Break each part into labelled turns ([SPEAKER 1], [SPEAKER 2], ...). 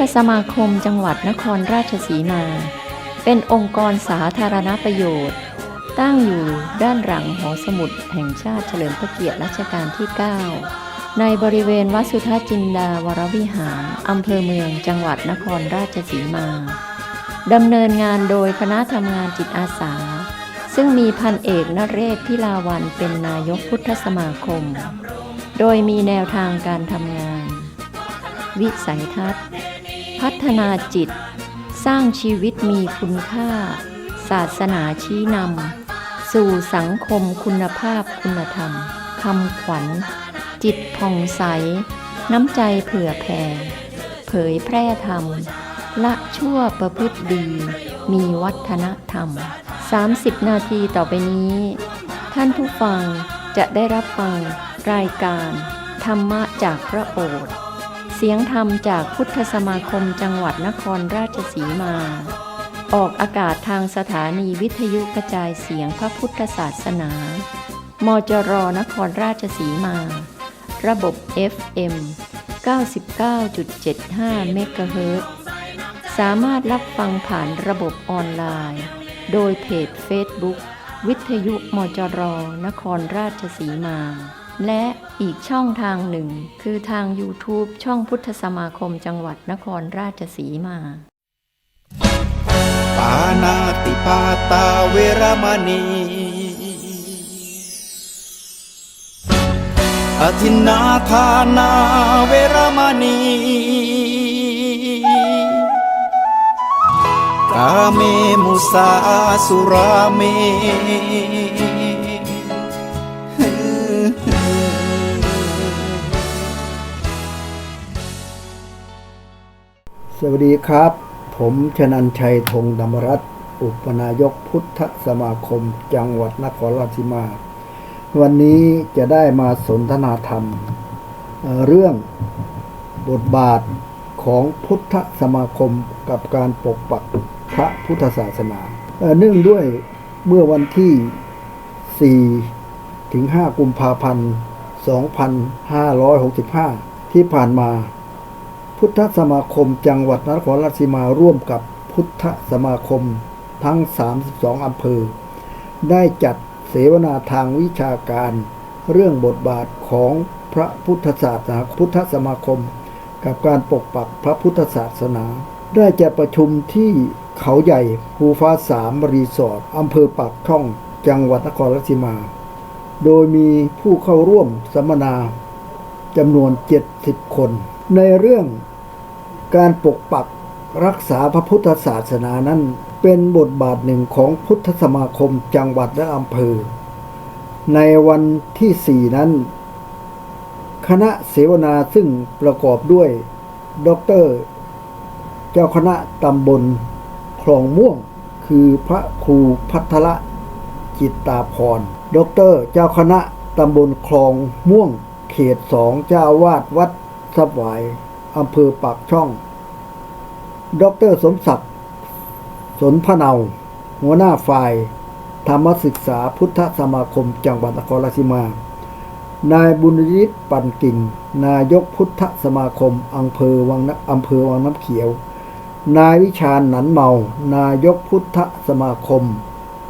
[SPEAKER 1] ธสมาคมจังหวัดนครราชสีมา เป็นองค์กรสาธารณประโยชน์ ตั้งอยู่ด้านหลังหอสมุดแห่งชาติเฉลิมพระเกียรติรัชกาลที่ 9 ในบริเวณวัดสุทัศน์จินดาวรวิหารอำเภอเมืองจังหวัดนครราชสีมาดำเนินงานโดยคณะทำงานจิตอาสา ซึ่งมีพันเอกนเรศพิลาวันเป็นนายกพุทธสมาคม โดยมีแนวทางการทำงาน วิสัยทัศน์ พัฒนาจิต สร้างชีวิตมีคุณค่า ศาสนาชี้นำสู่สังคมคุณภาพคุณธรรมคำขวัญ จิตผ่องใส น้ำใจเผื่อแผ่เผยแพร่ธรรม ละชั่วประพฤติดี มีวัฒนธรรม 30 นาทีต่อไปนี้ ท่านผู้ฟังจะได้รับฟังรายการ ธรรมะจากพระโอษฐ์ เสียงธรรมจากพุทธสมาคมจังหวัดนครราชสีมา ออกอากาศทางสถานีวิทยุกระจายเสียงพระพุทธศาสนา มจรนครราชสีมา ระบบ FM 99.75 เมกะเฮิรตสามารถรับฟังผ่านระบบออนไลน์ โดยเพจ Facebook วิทยุมจรนครราชสีมา และอีกช่องทางหนึ่ง คือทาง YouTube ช่องพุทธสมาคมจังหวัดนครราชสีมา
[SPEAKER 2] ปานาติปาตาเวรมณี อธินาทานาเวรมณี กาเมมุสาสุราเม
[SPEAKER 3] สวัสดีครับ ผมชนันชัยธงดำรัตน์อุปนายกพุทธสมาคม จังหวัดนครราชสีมา วันนี้จะได้มาสนทนาธรรม เรื่องบทบาทของพุทธสมาคมกับการปกปักพระพุทธศาสนาเอ่อเนื่องด้วยเมื่อวันที่ 4 ถึง 5 กุมภาพันธ์ 2565 ที่ผ่านมา พุทธสมาคมจังหวัดนครราชสีมาร่วมกับพุทธสมาคมทั้ง 32 อำเภอ ได้จัดเสวนาทางวิชาการ เรื่องบทบาทของพระพุทธศาสนาพุทธสมาคม กับการปกปักพระพุทธศาสนา ได้จัดประชุมที่เขาใหญ่ภูฟ้าสามรีสอร์ทอำเภอปากช่องจังหวัดนครราชสีมา โดยมีผู้เข้าร่วมสัมมนาจำนวน 70 คน ในเรื่อง การปกปักรักษาพระพุทธศาสนานั้น เป็นบทบาทหนึ่งของพุทธสมาคมจังหวัดและอำเภอ ในวันที่สี่นั้น คณะเสวนาซึ่งประกอบด้วยด็อกเตอร์ เจ้าคณะตำบลคลองม่วง คือพระครูพัทละจิตตาพรด็อกเตอร์เจ้าคณะตำบลคลองม่วง เขตสองเจ้าวาดวัดสับหวาย อำเภอปากช่อง ดรสมศักดิ์ สนพเนา หัวหน้าฝ่าย ธรรมศึกษาพุทธสมาคมจังหวัดนครราชสีมา นายบุญยิตปันกิ่ง นายกพุทธสมาคมอำเภอวังน้ำอำเภอวังน้ำเขียว นายวิชาญหนันเมา นายกพุทธสมาคม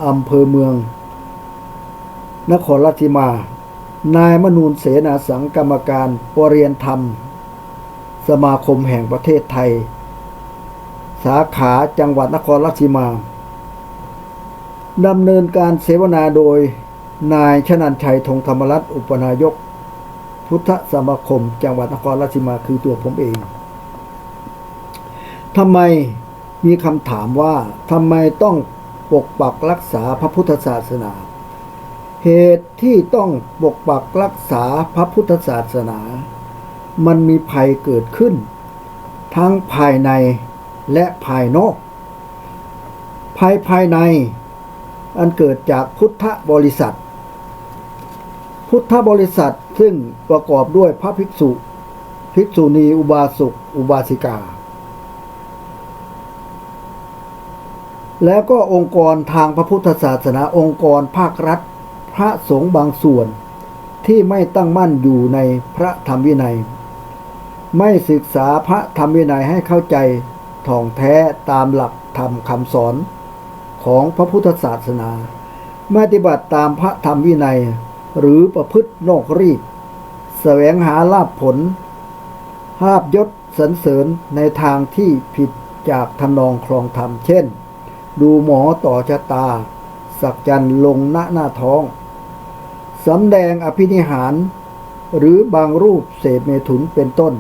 [SPEAKER 3] อำเภอเมือง นครราชสีมา นายมนูนเสนาสังกรรมการปรเรียนธรรม สมาคมแห่งประเทศไทย สาขาจังหวัดนครราชสีมาดำเนินการเสวนาโดยนายชนันชัยธงธรรมรัตน์อุปนายก พุทธสมาคม จังหวัดนครราชสีมาคือตัวผมเองทำไมมีคำถามว่าทำไมต้องปกปักรักษาพระพุทธศาสนา เหตุที่ต้องปกปักรักษาพระพุทธศาสนา มันมีภัยเกิดขึ้น ทั้งภายในและภายนอก ภัยภายใน อันเกิดจากพุทธบริษัท พุทธบริษัทซึ่งประกอบด้วยพระภิกษุ ภิกษุณีอุบาสกอุบาสิกา แล้วก็องค์กรทางพระพุทธศาสนาองค์กรภาครัฐ พระสงฆ์บางส่วนที่ไม่ตั้งมั่นอยู่ในพระธรรมวินัย ไม่ศึกษาพระธรรมวินัยให้เข้าใจท่องแท้ตามหลักธรรมคำสอนของพระพุทธศาสนาไม่ปฏิบัติตามพระธรรมวินัย หรือประพฤตินอกรีดแสวงหาลาภผลภาพยศสรรเสริญในทางที่ผิดจากทำนองครองธรรม เช่น ดูหมอต่อชะตา สักจันทร์ลงหน้าหน้าท้องสำแดงอภินิหาร หรือบางรูปเสพเมถุนเป็นต้น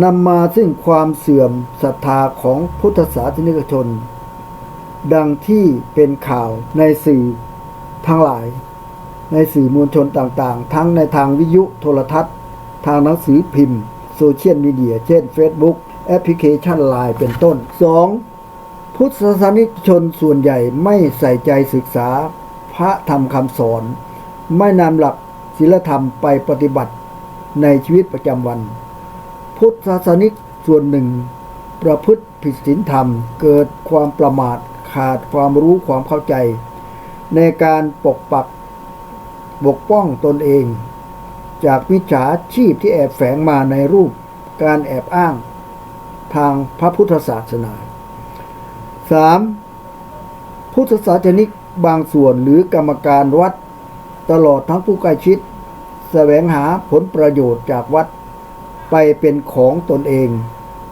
[SPEAKER 3] นำมาซึ่งความเสื่อมศรัทธาของพุทธศาสนิกชน ดังที่เป็นข่าวในสื่อทั้งหลาย ในสื่อมวลชนต่างๆ ทั้งในทางวิทยุโทรทัศน์ ทางหนังสือพิมพ์ โซเชียลมีเดีย เช่น Facebook แอปพลิเคชัน Line เป็นต้น 2. พุทธศาสนิกชนส่วนใหญ่ไม่ใส่ใจศึกษาพระธรรมคำสอน ไม่นำหลักศีลธรรมไปปฏิบัติในชีวิตประจำวัน พุทธศาสนิกส่วนหนึ่ง ประพฤติผิดศีลธรรม เกิดความประมาทขาดความรู้ความเข้าใจ ในการปกปักบกป้องตนเอง จากวิชาชีพที่แอบแฝงมาในรูปการแอบอ้างทางพระพุทธศาสนา 3. พุทธศาสนิกบางส่วนหรือกรรมการวัด ตลอดทั้งผู้ใกล้ชิด แสวงหาผลประโยชน์จากวัด ไปเป็นของตนเอง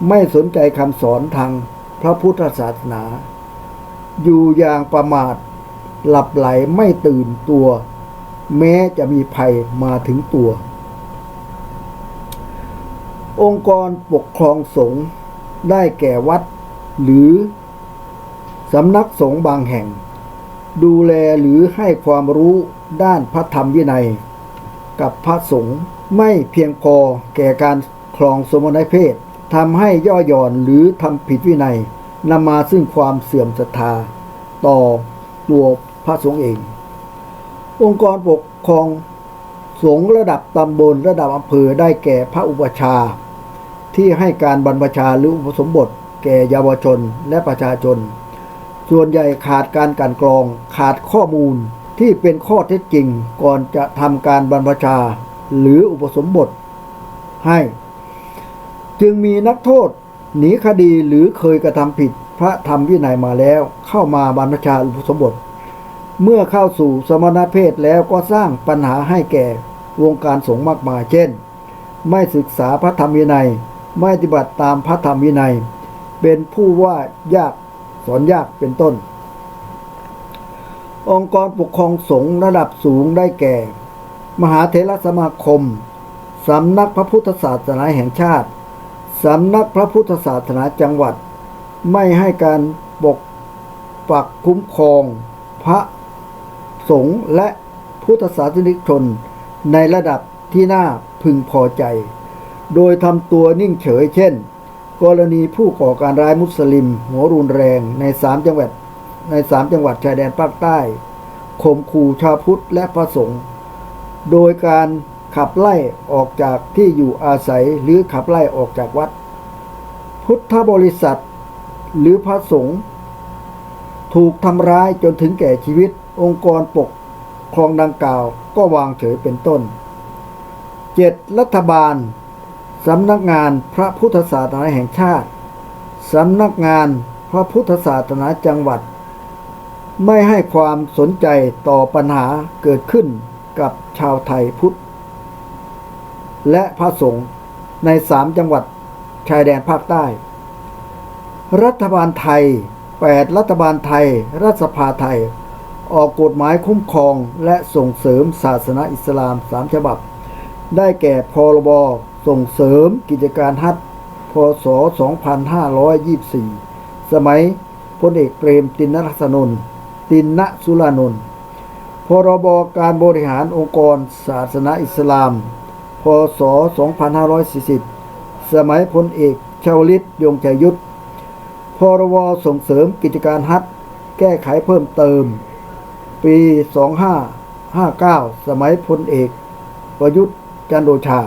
[SPEAKER 3] ไม่สนใจคำสอนทางพระพุทธศาสนา อยู่อย่างประมาท หลับไหลไม่ตื่นตัว แม้จะมีภัยมาถึงตัว องค์กรปกครองสงฆ์ได้แก่วัด หรือสำนักสงฆ์บางแห่ง ดูแลหรือให้ความรู้ด้านพระธรรมวินัย กับพระสงฆ์ ไม่เพียงพอแก่การครองสมณเพศทำให้ย่อหย่อนหรือทำผิดวินัยนำมาซึ่งความเสื่อมศรัทธา ต่อตัวพระสงฆ์เอง องค์กรปกครองสงฆ์ระดับตำบลระดับอำเภอได้แก่พระอุปชา ที่ให้การบรรพชาหรืออุปสมบท แก่เยาวชนและประชาชน ส่วนใหญ่ขาดการกันกรองขาดข้อมูลที่เป็นข้อเท็จจริงก่อนจะทำการบรรพชา หรืออุปสมบทให้ จึงมีนักโทษหนีคดีหรือเคยกระทำผิดพระธรรมวินัยมาแล้ว เข้ามาบรรพชาอุปสมบท เมื่อเข้าสู่สมณเพศแล้วก็สร้างปัญหาให้แก่วงการสงฆ์มากมายเช่น ไม่ศึกษาพระธรรมวินัย ไม่ปฏิบัติตามพระธรรมวินัย เป็นผู้ว่ายากสอนยากเป็นต้น องค์กรปกครองสงฆ์ระดับสูงได้แก่ มหาเถรสมาคม สำนักพระพุทธศาสนาแห่งชาติ สำนักพระพุทธศาสนาจังหวัด ไม่ให้การปกปักคุ้มครอง พระสงฆ์และพุทธศาสนิกชนในระดับที่น่าพึงพอใจ โดยทำตัวนิ่งเฉยเช่น กรณีผู้ก่อการร้ายมุสลิม หัวรุนแรงในสามจังหวัดในสามจังหวัดชายแดนภาคใต้ข่มขู่ชาวพุทธและพระสงฆ์ โดยการขับไล่ออกจากที่อยู่อาศัยหรือขับไล่ออกจากวัด พุทธบริษัท หรือพระสงฆ์ถูกทำร้ายจนถึงแก่ชีวิต องค์กรปกครองดังกล่าวก็วางเฉยเป็นต้น 7. รัฐบาลสำนักงานพระพุทธศาสนาแห่งชาติสำนักงานพระพุทธศาสนาจังหวัด ไม่ให้ความสนใจต่อปัญหาเกิดขึ้น กับชาวไทยพุทธ และพระสงฆ์ในสามจังหวัดชายแดนภาคใต้ รัฐบาลไทย 8 รัฐบาลไทย รัฐสภาไทย ออกกฎหมายคุ้มครองและส่งเสริมศาสนาอิสลามสามฉบับ ได้แก่พรบส่งเสริมกิจการฮัทพศ 2524 สมัยพลเอกเปรมตินรัตนนตินนสุรานนท์ รบการบริหารองค์กรศาสนาอิสลาม พศ 2540 สมัยพลเอกชาวลิตยงใจยุทธพรบส่งเสริมกิจการฮัทแก้ไขเพิ่มเติม ปี 2559 สมัยพลเอก ประยุทธ์จันทร์โอชา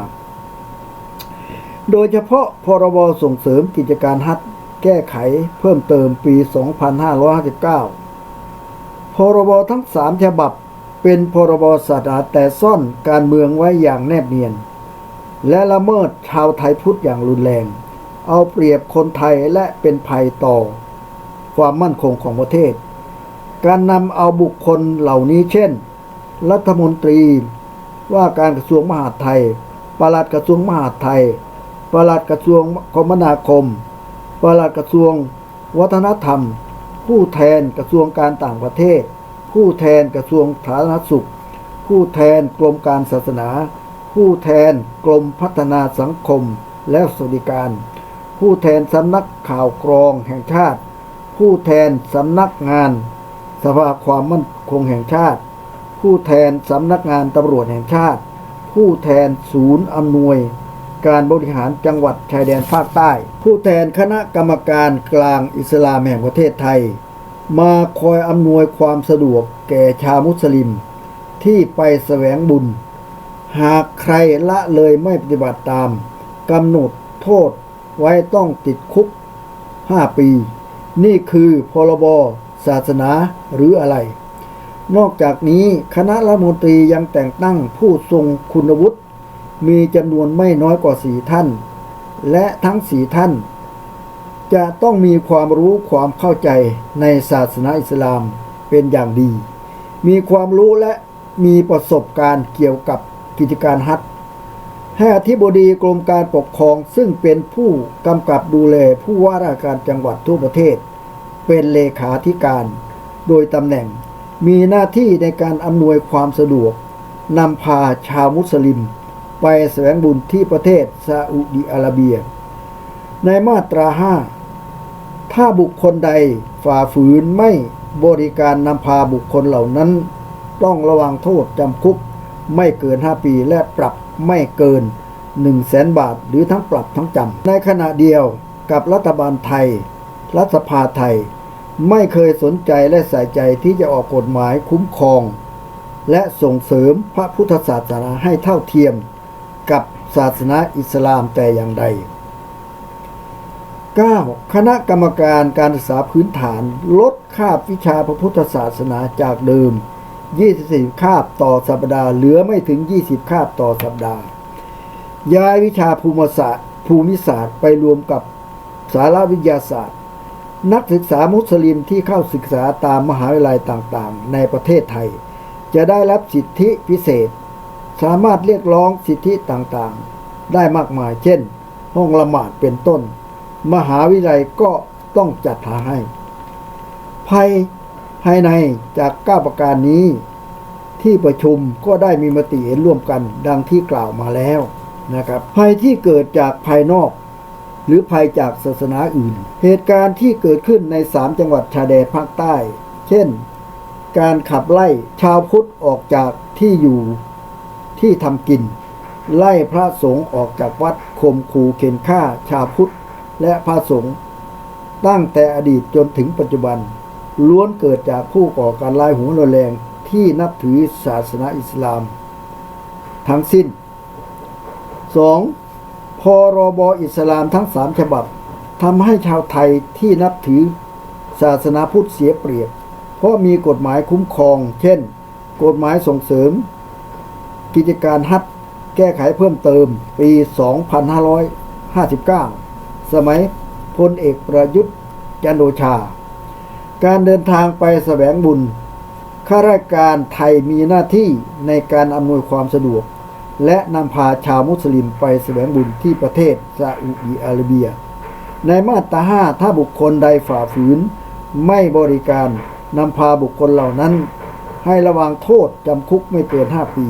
[SPEAKER 3] โดยเฉพาะพรบส่งเสริมกิจการฮัทแก้ไขเพิ่มเติมปี 2559 พรบทั้งสามฉบับ เป็นพรบศาสนาแต่ซ่อนการเมืองไว้อย่างแนบเนียน และละเมิดชาวไทยพุทธอย่างรุนแรง เอาเปรียบคนไทยและเป็นภัยต่อ ความมั่นคงของประเทศ การนำเอาบุคคลเหล่านี้เช่น รัฐมนตรีว่าการกระทรวงมหาดไทยปลัดกระทรวงมหาดไทยปลัดกระทรวงคมนาคมปลัดกระทรวง วัฒนธรรม ผู้แทนกระทรวงการต่างประเทศ ผู้แทนกระทรวงสาธารณสุข ผู้แทนกรมการศาสนา ผู้แทนกรมพัฒนาสังคมและสวัสดิการ ผู้แทนสำนักข่าวกรองแห่งชาติ ผู้แทนสำนักงาน สภาความมั่นคงแห่งชาติ ผู้แทนสำนักงานตำรวจแห่งชาติ ผู้แทนศูนย์อำนวยการบริหารจังหวัดชายแดนภาคใต้ ผู้แทนคณะกรรมการกลางอิสลามแห่งประเทศไทย มาคอยอำนวยความสะดวกแก่ชาวมุสลิม ที่ไปแสวงบุญ หากใครละเลยไม่ปฏิบัติตามกำหนดโทษไว้ต้องติดคุก 5 ปี นี่คือพรบศาสนาหรืออะไร นอกจากนี้คณะรัฐมนตรียังแต่งตั้งผู้ทรงคุณวุฒิมีจำนวนไม่น้อยกว่าสีท่าน และทั้งสีท่าน จะต้องมีความรู้ความเข้าใจในศาสนาอิสลามเป็นอย่างดี มีความรู้และมีประสบการณ์เกี่ยวกับกิจการฮัทให้อธิบดีกรมการปกครองซึ่งเป็นผู้กำกับดูแลผู้ว่าราชการจังหวัดทั่วประเทศ เป็นเลขาธิการ โดยตำแหน่งมีหน้าที่ในการอำนวยความสะดวกนำพาชาวมุสลิม ไปแสวงบุญที่ประเทศซาอุดิอาระเบีย ในมาตรา5ถ้าบุคคลใดฝ่าฝืนไม่บริการนำพาบุคคลเหล่านั้น ต้องระวังโทษจำคุกไม่เกิน 5 ปีและปรับไม่เกิน 1 0 0 0 0แสนบาท หรือทั้งปรับทั้งจำในขณะเดียวกับรัฐบาลไทย รัฐสภาไทย ไม่เคยสนใจและใส่ใจที่จะออกกฎหมายคุ้มครอง และส่งเสริมพระพุทธศาสนาให้เท่าเทียม กับศาสนาอิสลามแต่อย่างใด 9. คณะกรรมการการศึกษาพื้นฐาน ลดคาบวิชาพระพุทธศาสนาจากเดิม 24 คาบต่อสัปดาห์ เหลือไม่ถึง 20 คาบต่อสัปดาห์ ย้ายวิชาภูมิศาสตร์ ภูมิศาสตร์ไปรวมกับสารวิทยาศาสตร์ นักศึกษามุสลิมที่เข้าศึกษาตามมหาวิทยาลัยต่างๆ ในประเทศไทย จะได้รับสิทธิพิเศษ สามารถเรียกร้องสิทธิต่างๆ ได้มากมายเช่น ห้องละหมาดเป็นต้น มหาวิทยาลัยก็ต้องจัดหาให้ ภัยภายในจาก9ประการนี้ ที่ประชุมก็ได้มีมติเห็นร่วมกันดังที่กล่าวมาแล้วนะครับ ภัยที่เกิดจากภายนอก หรือภัยจากศาสนาอื่น เหตุการณ์ที่เกิดขึ้นใน3จังหวัดชายแดนภาคใต้ เช่น การขับไล่ชาวพุทธออกจากที่อยู่ที่ทำกิน ไล่พระสงฆ์ออกจากวัดข่มขู่เข็นฆ่าชาวพุทธ และพระสงฆ์ตั้งแต่อดีตจนถึงปัจจุบัน ล้วนเกิดจากผู้ก่อการร้ายหัวรุนแรงที่นับถือศาสนาอิสลาม ทั้งสิ้น 2. พรบอิสลามทั้งสามฉบับทำให้ชาวไทยที่นับถือศาสนาพุทธเสียเปรียบ เพราะมีกฎหมายคุ้มครอง เช่น กฎหมายส่งเสริม กิจการฮัทแก้ไขเพิ่มเติมปี 2559 สมัยพลเอกประยุทธ์จันโอชา การเดินทางไปแสวงบุญ ข้าราชการไทยมีหน้าที่ในการอำนวยความสะดวก และนำพาชาวมุสลิมไปแสวงบุญที่ประเทศซาอุดิอาระเบีย ในมาตราห้าถ้าบุคคลใดฝ่าฝืน ไม่บริการนำพาบุคคลเหล่านั้น ให้ระวังโทษจำคุกไม่เกิน 5 ปี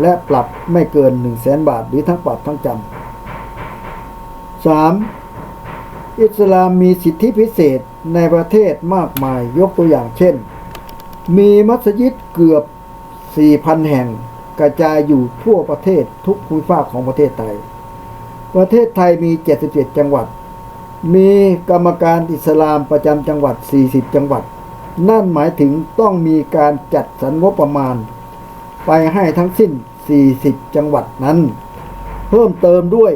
[SPEAKER 3] และปรับไม่เกิน 1 0 0 0 0แสนบาทหรือทั้งปรับทั้งจำ 3. อิสลามมีสิทธิพิเศษในประเทศมากมายยกตัวอย่างเช่น มีมัสยิดเกือบ 4,000 แห่งกระจายอยู่ทั่วประเทศทุกภูมิภาคของประเทศไทย ประเทศไทยมี 77 จังหวัด มีกรรมการอิสลามประจำจังหวัด 40 จังหวัด นั่นหมายถึงต้องมีการจัดสรรงบประมาณ ไปให้ทั้งสิ้น 40 จังหวัดนั้น เพิ่มเติมด้วย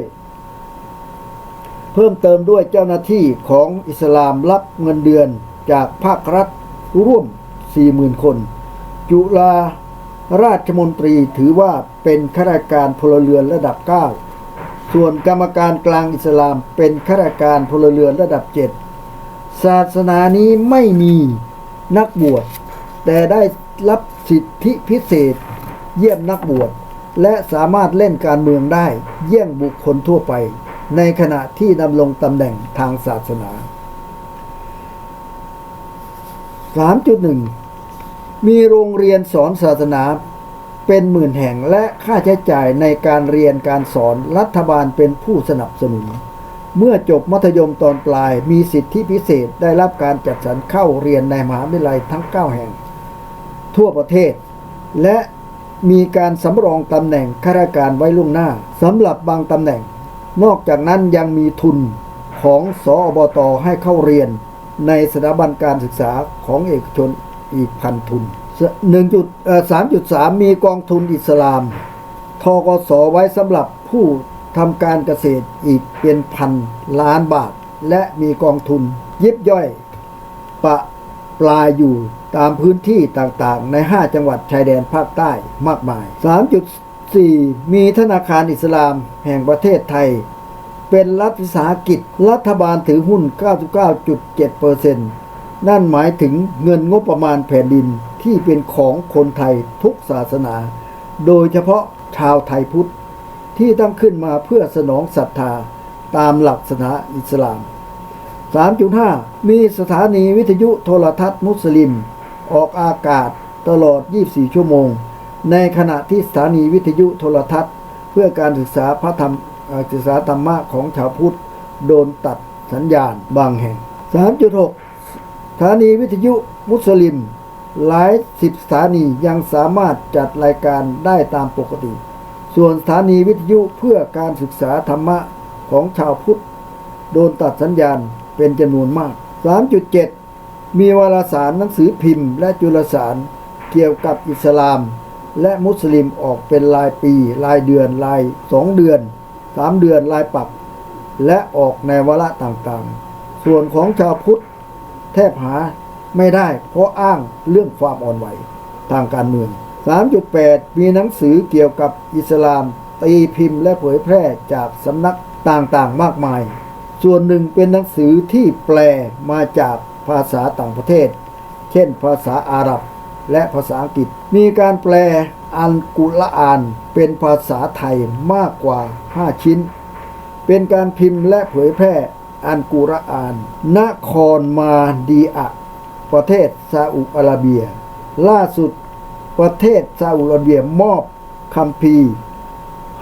[SPEAKER 3] เพิ่มเติมด้วยเจ้าหน้าที่ของอิสลามรับเงินเดือนจากภาครัฐร่วม 40,000 คน จุฬาราชมนตรีถือว่าเป็นข้าราชการพลเรือนระดับ 9 ส่วนกรรมการกลางอิสลามเป็นข้าราชการพลเรือนระดับเจ็ดศาสนานี้ไม่มีนักบวช แต่ได้รับสิทธิพิเศษ เยี่ยมนักบวช และสามารถเล่นการเมืองได้เยี่ยงบุคคลทั่วไป ในขณะที่ดำรงตำแหน่งทางศาสนา 3.1 มีโรงเรียนสอนศาสนาเป็นหมื่นแห่งและค่าใช้จ่ายในการเรียนการสอนรัฐบาลเป็นผู้สนับสนุน เมื่อจบมัธยมตอนปลายมีสิทธิพิเศษได้รับการจัดสรรเข้าเรียนในมหาวิทยาลัยทั้ง 9 แห่ง ทั่วประเทศ และมีการสำรองตำแหน่งข้าราชการไว้ล่วงหน้าสำหรับบางตำแหน่ง นอกจากนั้นยังมีทุนของสออบตให้เข้าเรียน ในสถาบันการศึกษาของเอกชนอีกพันทุนหนึ่งจุดสามจุดสามมีกองทุนอิสลาม ทกสไว้สำหรับผู้ทำการเกษตรอีกเป็นพันล้านบาท และมีกองทุนยิบย่อย ปะปลายอยู่ตามพื้นที่ต่างๆ ใน 5 จังหวัดชายแดนภาคใต้มากมาย 4. มีธนาคารอิสลามแห่งประเทศไทย เป็นรัฐวิสาหกิจรัฐบาลถือหุ้น 99.7%นั่นหมายถึงเงินงบประมาณแผ่นดินที่เป็นของคนไทยทุกศาสนา โดยเฉพาะชาวไทยพุทธ ที่ตั้งขึ้นมาเพื่อสนองศรัทธาตามหลักศาสนาอิสลาม 3.5 มีสถานีวิทยุโทรทัศน์มุสลิม ออกอากาศตลอด 24 ชั่วโมง ในขณะที่สถานีวิทยุโทรทัศน์ เพื่อการศึกษาพระธรรมศึกษาธรรมะของชาวพุทธ โดนตัดสัญญาณบางแห่ง 3.6 สถานีวิทยุมุสลิม หลายสิบสถานียังสามารถจัดรายการได้ตามปกติ ส่วนสถานีวิทยุเพื่อการศึกษาธรรมะของชาวพุทธ โดนตัดสัญญาณเป็นจำนวนมาก 3.7 มีวารสารหนังสือพิมพ์และจุลสารเกี่ยวกับอิสลาม และมุสลิมออกเป็นรายปี รายเดือน ราย2เดือน3เดือนรายปรับ และออกในวาระต่างๆ ส่วนของชาวพุทธแทบหาไม่ได้ เพราะอ้างเรื่องความอ่อนไหวทางการเมือง 3.8 มีหนังสือเกี่ยวกับอิสลาม ตีพิมพ์และเผยแพร่จากสำนักต่างๆมากมาย ส่วนหนึ่งเป็นหนังสือที่แปลมาจากภาษาต่างประเทศ เช่นภาษาอาหรับ และภาษาอังกฤษ มีการแปลอัลกุรอานเป็นภาษาไทยมากกว่า 5 ชิ้น เป็นการพิมพ์และเผยแพร่อันกุรอาน นครมาดีอะประเทศซาอุอาระเบีย ล่าสุดประเทศซาอุอาระเบียมอบคัมภี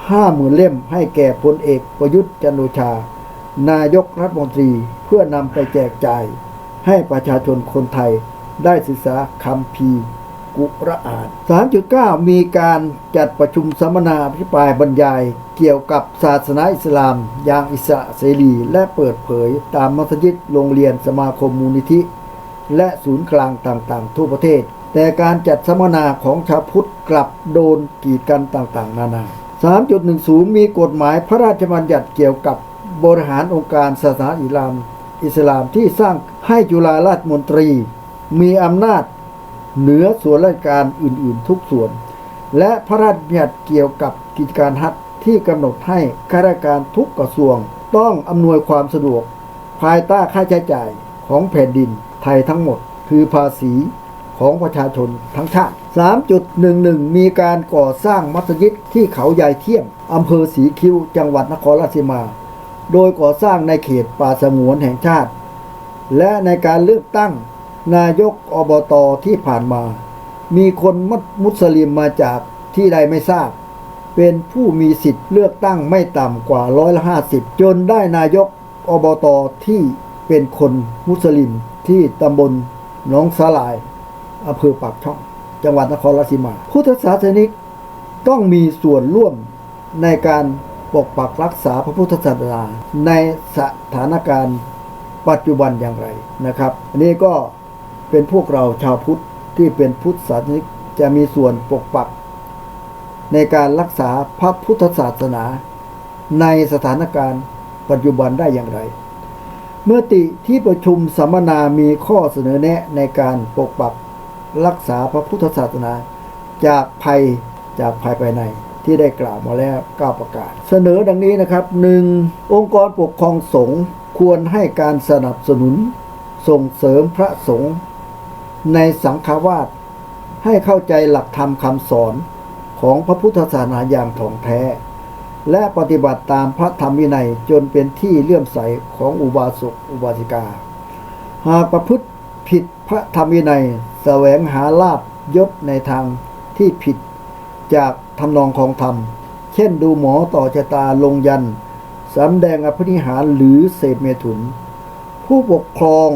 [SPEAKER 3] ห้าหมื่นเล่มให้แก่พลเอกประยุทธ์จันทร์โอชา นายกรัฐมนตรีเพื่อนำไปแจกจ่ายให้ประชาชนคนไทย ได้ศึกษาคัมภีกุรอาน3.9 มีการจัดประชุมสัมมนาอภิปรายบรรยาย เกี่ยวกับศาสนาอิสลาม อย่างอิสระเสรี และเปิดเผยตามมัสยิดโรงเรียนสมาคมมูลนิธิ และศูนย์กลางต่างๆ ทั่วประเทศ แต่การจัดสัมมนาของชาวพุทธกลับโดนกีดกันต่างๆ นานา 3.10 มีกฎหมายพระราชบัญญัติเกี่ยวกับบริหารองค์การศาสนาอิสลาม อิสลามที่สร้างให้จุฬาราชมนตรี มีอำนาจเหนือส่วนราชการอื่นๆทุกส่วน และพระราชบัญญัติเกี่ยวกับกิจการฮัทที่กำหนดให้ข้าราชการทุกกระทรวง ต้องอำนวยความสะดวก ภายใต้ค่าใช้จ่ายของแผ่นดินไทยทั้งหมด คือภาษีของประชาชนทั้งชาติ 3.11 มีการก่อสร้างมัสยิดที่เขาใหญ่เที่ยมอำเภอสีคิ้วจังหวัดนครราชสีมา โดยก่อสร้างในเขตป่าสงวนแห่งชาติ และในการเลือกตั้ง นายกอบตที่ผ่านมา มีคนมุสลิมมาจากที่ใดไม่ทราบ เป็นผู้มีสิทธิ์เลือกตั้งไม่ต่ำกว่าร้อยละห้าสิบจนได้นายกอบตที่เป็นคนมุสลิมที่ตำบลหนองสาลายอำเภอปากช่อง จังหวัดนครราชสีมา พุทธศาสนิกต้องมีส่วนร่วมในการปกปักรักษาพระพุทธศาสนาในสถานการณ์ปัจจุบันอย่างไรนะครับ อันนี้ก็ เป็นพวกเราชาวพุทธที่เป็นพุทธศาสนิกจะมีส่วนปกปัก ในการรักษาพระพุทธศาสนา ในสถานการณ์ปัจจุบันได้อย่างไร เมื่อติที่ประชุมสัมมนามีข้อเสนอแนะในการปกปักรักษาพระพุทธศาสนา จากภัยจากภัยภายในที่ได้กล่าวมาแล้ว9ประการเสนอดังนี้นะครับ 1. องค์กรปกครองสงฆ์ควรให้การสนับสนุน ส่งเสริมพระสงฆ์ ในสังฆวาสให้เข้าใจหลักธรรมคำสอนของพระพุทธศาสนาอย่างถ่องแท้ และปฏิบัติตามพระธรรมวินัยจนเป็นที่เลื่อมใสของอุบาสกอุบาสิกา หากประพฤติผิดพระธรรมวินัยแสวงหาลาบยศในทางที่ผิดจากทำนองของธรรม เช่นดูหมอต่อชะตาลงยันสำแดงอภินิหารหรือเสพเมถุน ผู้ปกครอง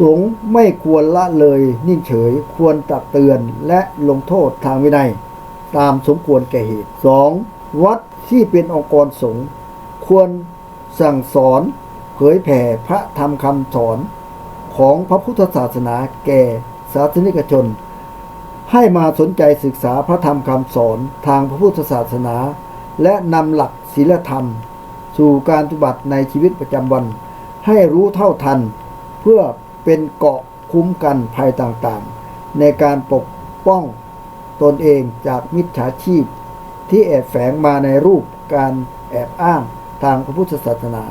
[SPEAKER 3] สงฆ์ไม่ควรละเลยนิ่งเฉยควรตักเตือนและลงโทษทางวินัย ตามสมควรแก่เหตุ 2. วัดที่เป็นองค์กรสงฆ์ควรสั่งสอนเผยแผ่พระธรรมคำสอนของพระพุทธศาสนาแก่ศาสนิกชน ให้มาสนใจศึกษาพระธรรมคำสอนทางพระพุทธศาสนา และนำหลักศีลธรรม สู่การปฏิบัติในชีวิตประจำวัน ให้รู้เท่าทัน เพื่อ เป็นเกาะคุ้มกันภัยต่างๆ ในการปกป้องตนเองจากมิจฉาชีพ ที่แอบแฝงมาในรูปการแอบอ้างทางพระพุทธศาสนา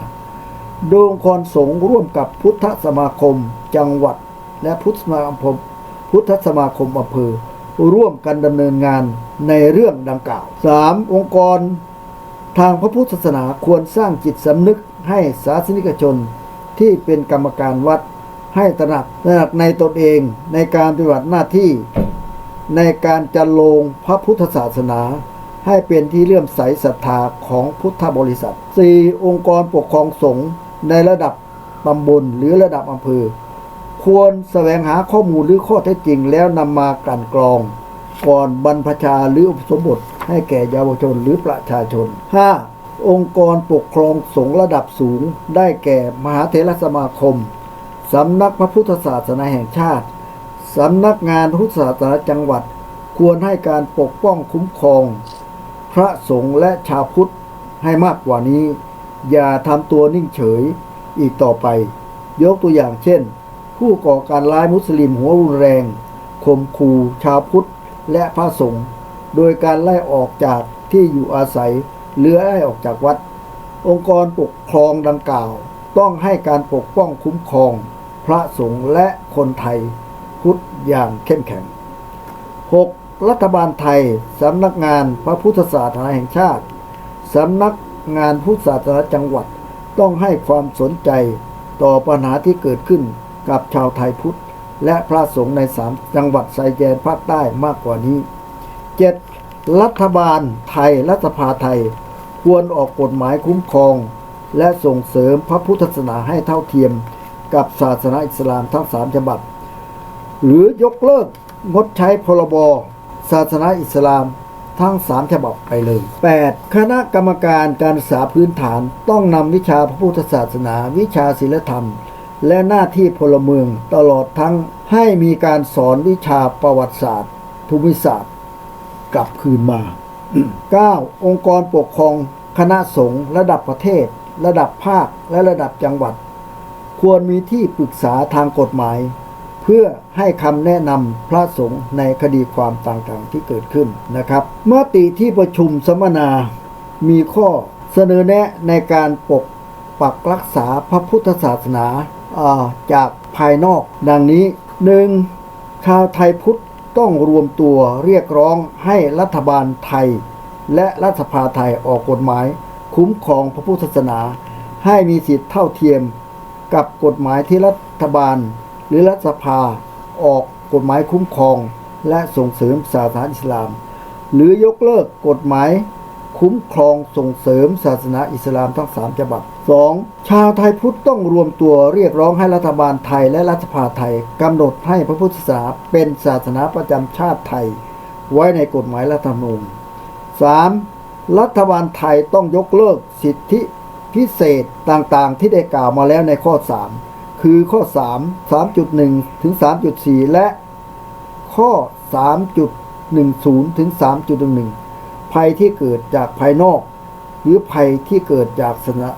[SPEAKER 3] โดยองค์กรสงฆ์ร่วมกับพุทธสมาคมจังหวัด และพุทธสมาคมพุทธสมาคมอำเภอร่วมกันดำเนินงานในเรื่องดังกล่าว 3. องค์กร ทางพระพุทธศาสนาควรสร้างจิตสำนึกให้ศาสนิกชนที่เป็นกรรมการวัด ให้ตระหนักตระหนักในตนเองในการปฏิบัติหน้าที่ ในการจันลงพระพุทธศาสนา ให้เป็นที่เลื่อมใสศรัทธาของพุทธบริษัท 4. องค์กรปกครองสงฆ์ในระดับตำบลหรือระดับอำเภอ ควรแสวงหาข้อมูลหรือข้อเท็จจริงแล้วนำมากลั่นกรอง ก่อนบรรพชาหรืออุปสมบทให้แก่เยาวชนหรือประชาชน 5. องค์กรปกครองสงฆ์ระดับสูงได้แก่มหาเถรสมาคม สำนักพระพุทธศาสนาแห่งชาติ สำนักงานพุทธศาสนาจังหวัด ควรให้การปกป้องคุ้มครอง พระสงฆ์และชาวพุทธให้มากกว่านี้ อย่าทำตัวนิ่งเฉยอีกต่อไป ยกตัวอย่างเช่น ผู้ก่อการร้ายมุสลิมหัวรุนแรงข่มขู่ชาวพุทธและพระสงฆ์โดยการไล่ออกจากที่อยู่อาศัยหรือไล่ออกจากวัด องค์กรปกครองดังกล่าว ต้องให้การปกป้องคุ้มครอง ระสงฆ์และคนไทยพุทธอย่างเข้มแข็ง 6. รัฐบาลไทย สำนักงานพระพุทธศาสนาแห่งชาติ สำนักงานพุทธศาสนาจังหวัดต้องให้ความสนใจต่อปัญหาที่เกิดขึ้นกับชาวไทยพุทธ และพระสงฆ์ในสามจังหวัดชายแดนภาคใต้มากกว่านี้ 7. รัฐบาลไทยรัฐสภาไทย ควรออกกฎหมายคุ้มครอง และส่งเสริมพระพุทธศาสนาให้เท่าเทียม กับศาสนาอิสลามทั้งสามฉบับ หรือยกเลิกงดใช้พรบศาสนาอิสลามทั้งสามฉบับไปเลย 8. คณะกรรมการการศึกษาพื้นฐานต้องนำวิชาพระพุทธศาสนา วิชาศิลธรรม และหน้าที่พลเมืองตลอดทั้งให้มีการสอนวิชาประวัติศาสตร์ ภูมิศาสตร์ กลับคืนมา 9. องค์กรปกครอง คณะสงฆ์ระดับประเทศ ระดับภาคและระดับจังหวัด ควรมีที่ปรึกษาทางกฎหมาย เพื่อให้คำแนะนำพระสงฆ์ในคดีความต่างๆที่เกิดขึ้นนะครับมติที่ประชุมสัมมนา มีข้อเสนอแนะในการปกปักรักษาพระพุทธศาสนาาจากภายนอก ดังนี้ 1. ชาวไทยพุทธต้องรวมตัวเรียกร้องให้รัฐบาลไทย และรัฐสภาไทยออกกฎหมาย คุ้มครองพระพุทธศาสนา ให้มีสิทธิเท่าเทียม กับกฎหมายที่รัฐบาล หรือรัฐสภาออกกฎหมายคุ้มครอง และส่งเสริมศาสนาอิสลาม หรือยกเลิกกฎหมายคุ้มครองส่งเสริมศาสนาอิสลามทั้งสามฉบับ 2. ชาวไทยพุทธต้องรวมตัวเรียกร้องให้รัฐบาลไทยและรัฐสภาไทยกำหนดให้พระพุทธศาสนาเป็นศาสนาประจำชาติไทย ไว้ในกฎหมายรัฐธรรมนูญ 3. รัฐบาลไทยต้องยกเลิกสิทธิ พิเศษต่างๆ ที่ได้กล่าวมาแล้วในข้อ 3 คือข้อ 3 3.1 ถึง 3.4 และข้อ 3.10 ถึง 3.11 ภัยที่เกิดจากภายนอก หรือภัยที่เกิดจากศาสนา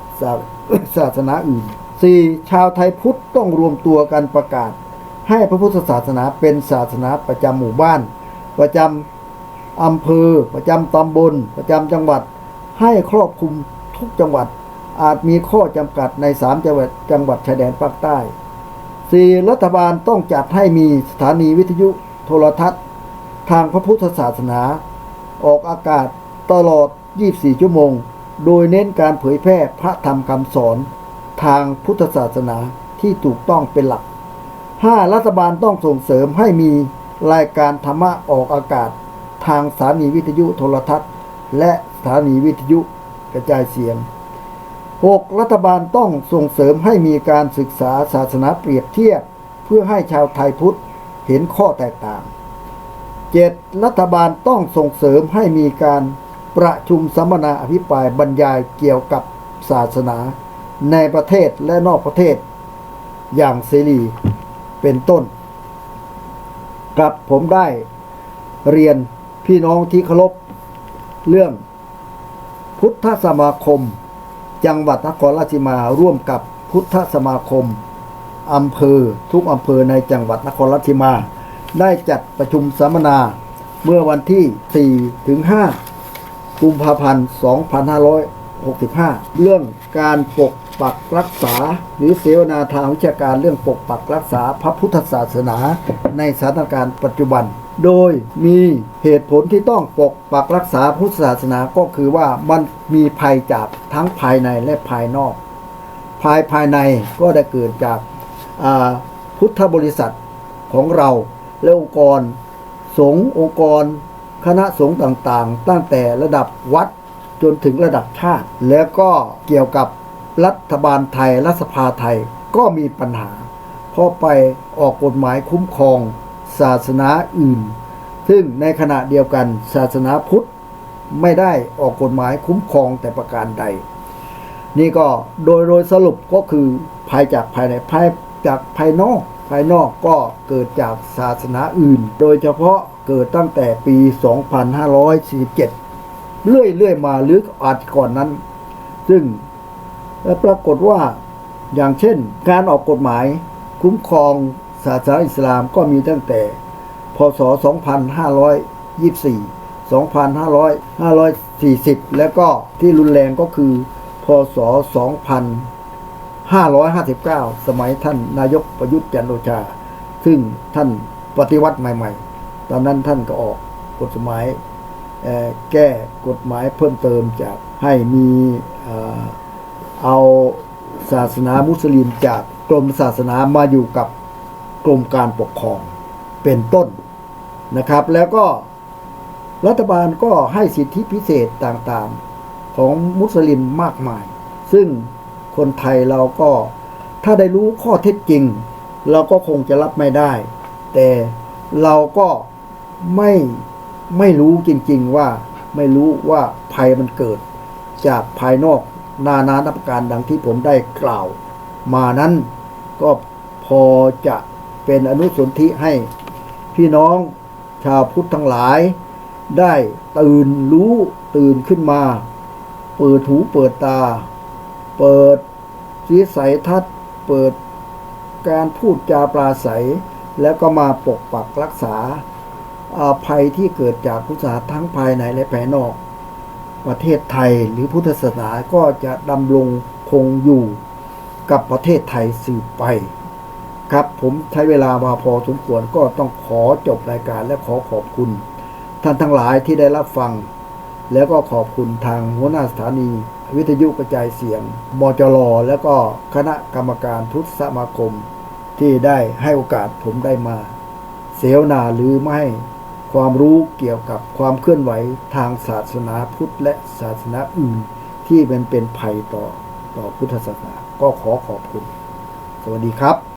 [SPEAKER 3] ศาสนาอื่น 4. ชาวไทยพุทธต้องรวมตัวกันประกาศ ให้พระพุทธศาสนาเป็นศาสนาประจำหมู่บ้าน ประจำอำเภอ ประจำตำบล ประจำจังหวัด ให้ครอบคลุมทุกจังหวัด อาจมีข้อจำกัดใน 3 จังหวัดจังหวัดชายแดนภาคใต้ 4. รัฐบาลต้องจัดให้มีสถานีวิทยุโทรทัศน์ ทางพระพุทธศาสนา ออกอากาศตลอด 24 ชั่วโมง โดยเน้นการเผยแพร่พระธรรมคำสอน ทางพุทธศาสนาที่ถูกต้องเป็นหลัก 5. รัฐบาลต้องส่งเสริมให้มีรายการธรรมะออกอากาศ ทางสถานีวิทยุโทรทัศน์ และสถานีวิทยุกระจายเสียง 6. รัฐบาลต้องส่งเสริมให้มีการศึกษาศาสนาเปรียบเทียบ เพื่อให้ชาวไทยพุทธเห็นข้อแตกต่าง 7. รัฐบาลต้องส่งเสริมให้มีการประชุมสัมมนาอภิปรายบรรยายเกี่ยวกับศาสนา ในประเทศและนอกประเทศ อย่างเสรีเป็นต้นครับผมได้เรียนพี่น้องที่เคารพเรื่องพุทธสมาคม จังหวัดนครราชสีมาร่วมกับพุทธสมาคมอำเภอทุกอำเภอในจังหวัดนครราชสีมา ได้จัดประชุมสัมมนาเมื่อวันที่ 4 ถึง 5 กุมภาพันธ์ 2565 เรื่องการปก ปักรักษา หรือเสวนาทางวิชาการเรื่องปกปักรักษาพระพุทธศาสนาในสถานการณ์ปัจจุบัน โดยมีเหตุผลที่ต้องปกปักรักษาพุทธศาสนาก็คือว่ามันมีภัยจากทั้งภายในและภายนอก ภายภายในก็ได้เกิดจากพุทธบริษัทของเราและองค์กร สงฆ์องค์กร คณะสงฆ์ต่างๆ ตั้งแต่ระดับวัดจนถึงระดับชาติ แล้วก็เกี่ยวกับ รัฐบาลไทยรัฐสภาไทยก็มีปัญหา เพราะไปออกกฎหมายคุ้มครองศาสนาอื่น ซึ่งในขณะเดียวกันศาสนาพุทธไม่ได้ออกกฎหมายคุ้มครองแต่ประการใด นี่ก็โดยโดยสรุปก็คือภายจากภายในภายจากภายนอก ภายนอกก็เกิดจากศาสนาอื่น โดยเฉพาะเกิดตั้งแต่ปี 2547 เรื่อยๆมาหรืออาจก่อนนั้น ซึ่ง ปรากฏว่าอย่างเช่น การออกกฎหมายคุ้มครองศาสนาอิสลามก็มีตั้งแต่ พศ 2524 2540 แล้วก็ที่รุนแรงก็คือ พศ 2559 สมัยท่านนายกประยุทธ์จันทร์โอชา ซึ่งท่านปฏิวัติใหม่ ๆ ตอนนั้นท่านก็ออกกฎหมายแก้กฎหมายเพิ่มเติมจากให้มี เอาศาสนามุสลิมจากกรมศาสนามาอยู่กับกรมการปกครองเป็นต้นนะครับ แล้วก็รัฐบาลก็ให้สิทธิพิเศษต่างๆของมุสลิมมากมาย ซึ่งคนไทยเราก็ถ้าได้รู้ข้อเท็จจริง เราก็คงจะรับไม่ได้ แต่เราก็ไม่ไม่รู้จริง ๆ ว่าไม่รู้ว่าภัยมันเกิดจากภายนอก นานานับการดังที่ผมได้กล่าว มานั้นก็พอจะเป็นอนุสนธิให้พี่น้องชาวพุทธทั้งหลาย ได้ตื่นรู้ตื่นขึ้นมา เปิดหูเปิดตา เปิดสีสัยทัศน์เปิดการพูดจาปราศัย แล้วก็มาปกปักรักษาอาภัยที่เกิดจากพุทธศาสนาทั้งภายในและภายนอก ประเทศไทยหรือพุทธศาสนาก็จะดำรงคงอยู่กับประเทศไทยสืบไป ครับผมใช้เวลามาพอสมควรก็ต้องขอจบรายการและขอขอบคุณ ท่านทั้งหลายที่ได้รับฟัง แล้วก็ขอบคุณทางหัวหน้าสถานี วิทยุกระจายเสียงมจรแล้วก็คณะกรรมการพุทธสมาคม ที่ได้ให้โอกาสผมได้มา เสวนาหรือไม่ ความรู้เกี่ยวกับความเคลื่อนไหวทางศาสนาพุทธและศาสนาอื่น ที่เป็นเป็นภัยต่อต่อพุทธศาสนา ก็ขอขอบคุณ สวัสดีครับ